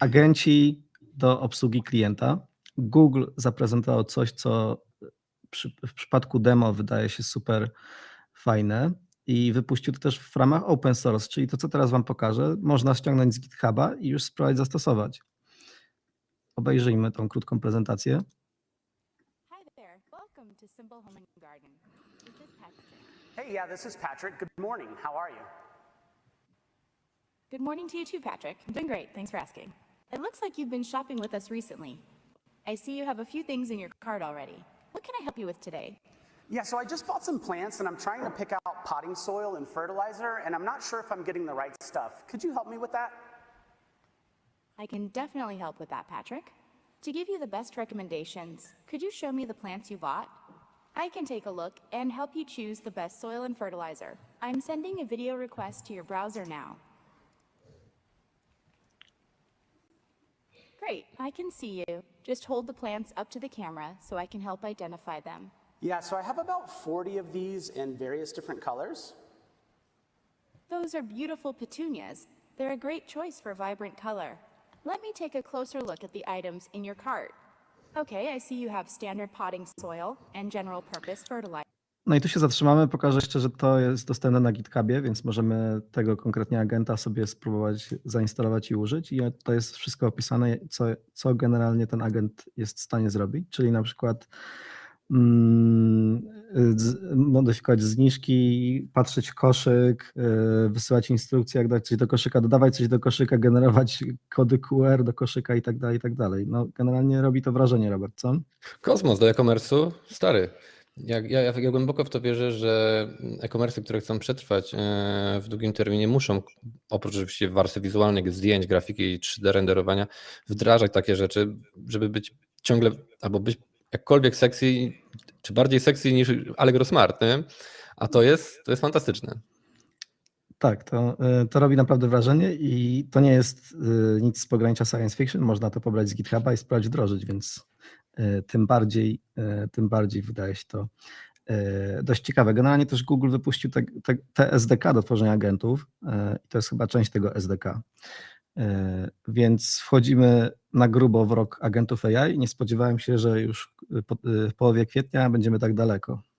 agenci do obsługi klienta. Google zaprezentował coś, co przy, w przypadku demo wydaje się super fajne i wypuścił to też w ramach open source, czyli to, co teraz Wam pokażę, można ściągnąć z GitHuba i już spróbować zastosować. Obejrzyjmy tą krótką prezentację. Hi there. Welcome to Simple Home and Garden. Is this Patrick? Hey, yeah, this is Patrick. Good morning. How are you? Good morning to you too, Patrick. I'm doing great. Thanks for asking. It looks like you've been shopping with us recently. I see you have a few things in your cart already. What can I help you with today? Yeah, so I just bought some plants and I'm trying to pick out potting soil and fertilizer, and I'm not sure if I'm getting the right stuff. Could you help me with that? I can definitely help with that, Patrick. To give you the best recommendations, could you show me the plants you bought? I can take a look and help you choose the best soil and fertilizer. I'm sending a video request to your browser now. Great, I can see you. Just hold the plants up to the camera so I can help identify them. Yeah, so I have about 40 of these in various different colors. Those are beautiful petunias. They're a great choice for vibrant color. Let me take a closer look at the items in your cart. Okay, I see you have standard potting soil and general purpose fertilizer. No i tu się zatrzymamy. Pokażę jeszcze, że to jest dostępne na GitHubie, więc możemy tego konkretnie agenta sobie spróbować zainstalować i użyć. I to jest wszystko opisane, co, co generalnie ten agent jest w stanie zrobić, czyli na przykład mm, modyfikować zniżki, patrzeć w koszyk, y, wysyłać instrukcje, jak dać coś do koszyka, dodawać coś do koszyka, generować kody QR do koszyka i tak dalej, i tak dalej. No generalnie robi to wrażenie, Robert, co? Kosmos do e-commerce'u, stary. Jak, ja, ja głęboko w to wierzę, że e-commerce, które chcą przetrwać e, w długim terminie, muszą, oprócz oczywiście warstwy wizualnych, zdjęć, grafiki i 3D renderowania, wdrażać takie rzeczy, żeby być ciągle, albo być jakkolwiek sexy, czy bardziej sexy niż Allegro Smart, nie? A to jest, to jest fantastyczne. Tak, to, y, to robi naprawdę wrażenie i to nie jest y, nic z pogranicza science fiction. Można to pobrać z GitHuba i sprawdzić wdrożyć, więc tym bardziej, y, tym bardziej wydaje się to y, dość ciekawe. Generalnie też Google wypuścił te, te, te SDK do tworzenia agentów i to jest chyba część tego SDK. Więc wchodzimy na grubo w rok agentów AI nie spodziewałem się, że już w połowie kwietnia będziemy tak daleko.